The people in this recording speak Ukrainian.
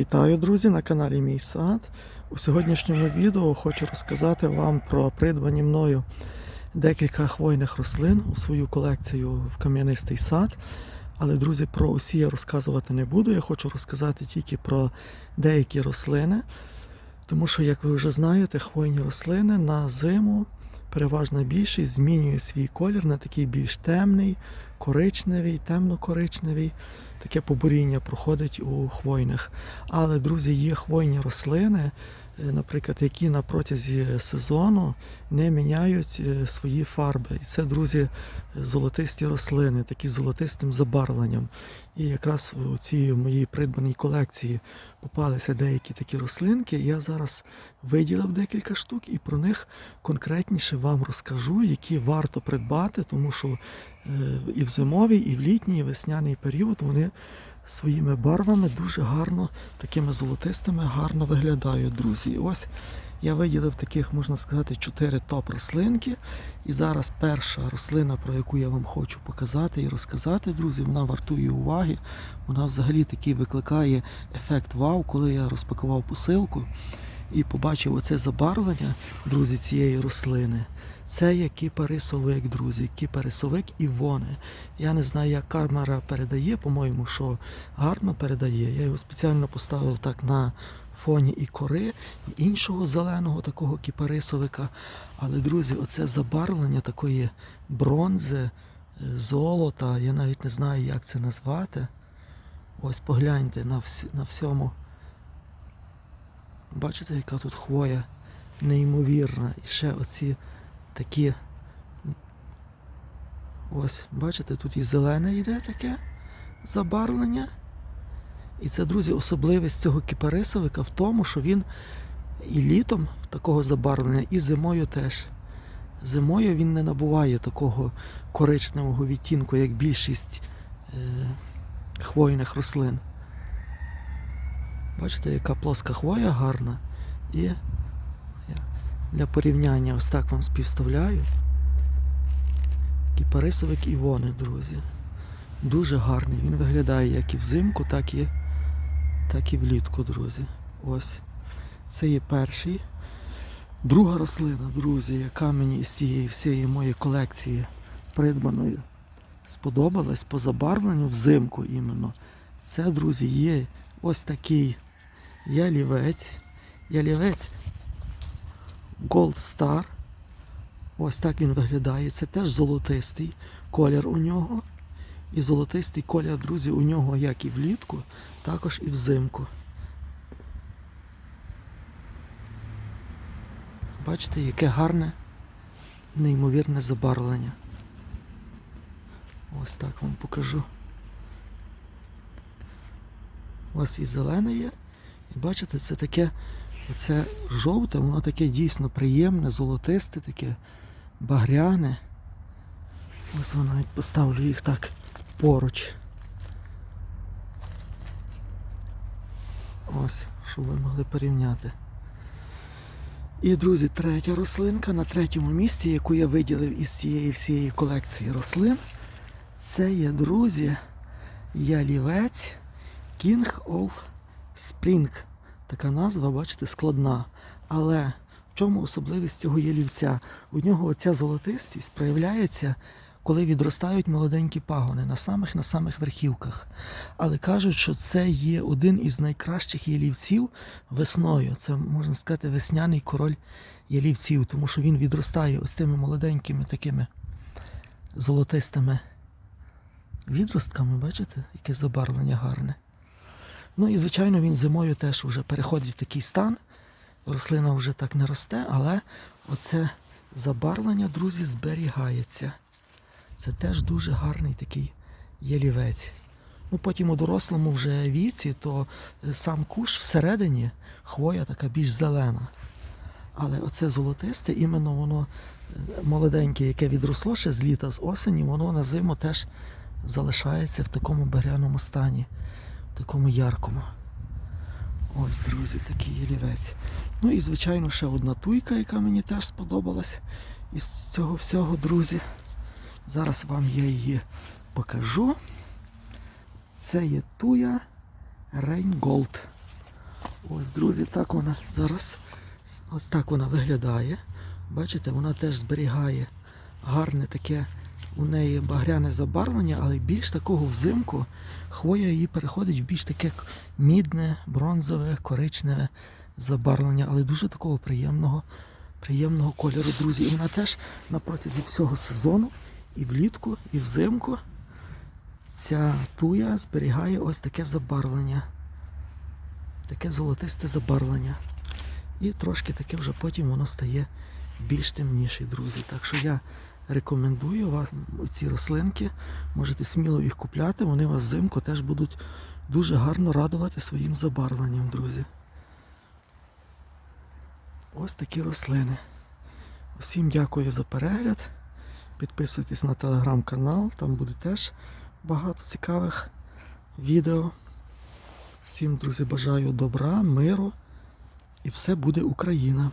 Вітаю, друзі, на каналі Мій Сад. У сьогоднішньому відео хочу розказати вам про придбані мною декілька хвойних рослин у свою колекцію в кам'янистий сад. Але, друзі, про усі я розказувати не буду. Я хочу розказати тільки про деякі рослини. Тому що, як ви вже знаєте, хвойні рослини на зиму переважна більшість змінює свій колір на такий більш темний, коричневий, темно-коричневий. Таке побуріння проходить у хвойних. Але, друзі, є хвойні рослини, наприклад, які на протязі сезону не міняють е, свої фарби. І це, друзі, золотисті рослини, такі з золотистим забарвленням. І якраз у цій моїй придбаній колекції попалися деякі такі рослинки. Я зараз виділив декілька штук і про них конкретніше вам розкажу, які варто придбати, тому що е, і в зимовий, і в літній, і весняний період вони своїми барвами дуже гарно, такими золотистими, гарно виглядають, друзі. Ось я виділив таких, можна сказати, чотири топ-рослинки. І зараз перша рослина, про яку я вам хочу показати і розказати, друзі, вона вартує уваги. Вона взагалі такий викликає ефект вау, коли я розпакував посилку і побачив оце забарвлення, друзі, цієї рослини. Це є кіпарисовик, друзі, кіпарисовик Івони. Я не знаю, як камера передає, по-моєму, що гарно передає. Я його спеціально поставив так на фоні і кори, і іншого зеленого такого кіпарисовика. Але, друзі, оце забарвлення такої бронзи, е, золота, я навіть не знаю, як це назвати. Ось погляньте на, вс- на всьому. Бачите, яка тут хвоя неймовірна. І ще оці такі. Ось, бачите, тут і зелене йде таке забарвлення. І це, друзі, особливість цього кіпарисовика в тому, що він і літом такого забарвлення, і зимою теж. Зимою він не набуває такого коричневого відтінку, як більшість е, хвойних рослин. Бачите, яка плоска хвоя гарна. І для порівняння ось так вам співставляю. Кіпарисовик Івони, друзі. Дуже гарний. Він виглядає як і взимку, так і, так і влітку, друзі. Ось. Це є перший. Друга рослина, друзі, яка мені з цієї всієї моєї колекції придбаної сподобалась по забарвленню взимку іменно. Це, друзі, є ось такий ялівець. Ялівець Gold Star. Ось так він виглядає. Це теж золотистий колір у нього. І золотистий колір, друзі, у нього як і влітку, також і взимку. Бачите, яке гарне, неймовірне забарвлення. Ось так вам покажу. У вас і зелене є. І бачите, це таке, оце жовте, воно таке дійсно приємне, золотисте, таке багряне. Ось воно навіть поставлю їх так поруч. Ось, щоб ви могли порівняти. І, друзі, третя рослинка на третьому місці, яку я виділив із цієї всієї колекції рослин. Це є, друзі, ялівець King of Spring. Така назва, бачите, складна. Але в чому особливість цього ялівця? У нього оця золотистість проявляється, коли відростають молоденькі пагони на самих на самих верхівках. Але кажуть, що це є один із найкращих ялівців весною. Це можна сказати весняний король ялівців, тому що він відростає ось цими молоденькими такими золотистими відростками, бачите, яке забарвлення гарне. Ну і, звичайно, він зимою теж вже переходить в такий стан. Рослина вже так не росте, але оце забарвлення, друзі, зберігається. Це теж дуже гарний такий ялівець. Ну, потім у дорослому вже віці, то е, сам куш всередині хвоя така більш зелена. Але оце золотисте, іменно воно е, молоденьке, яке відросло ще з літа, з осені, воно на зиму теж залишається в такому багряному стані, такому яркому. Ось, друзі, такий ялівець. Ну і, звичайно, ще одна туйка, яка мені теж сподобалась із цього всього, друзі. Зараз вам я її покажу. Це є туя Рейнголд. Ось, друзі, так вона зараз. Ось так вона виглядає. Бачите, вона теж зберігає гарне таке у неї багряне забарвлення, але більш такого взимку хвоя її переходить в більш таке мідне, бронзове, коричневе забарвлення, але дуже такого приємного, приємного кольору, друзі. І вона теж на протязі всього сезону, і влітку, і взимку ця туя зберігає ось таке забарвлення. Таке золотисте забарвлення. І трошки таке вже потім воно стає більш темніше, друзі. Так що я рекомендую вам ці рослинки. Можете сміло їх купляти, вони вас взимку теж будуть дуже гарно радувати своїм забарвленням, друзі. Ось такі рослини. Усім дякую за перегляд. Підписуйтесь на телеграм-канал, там буде теж багато цікавих відео. Всім, друзі, бажаю добра, миру і все буде Україна.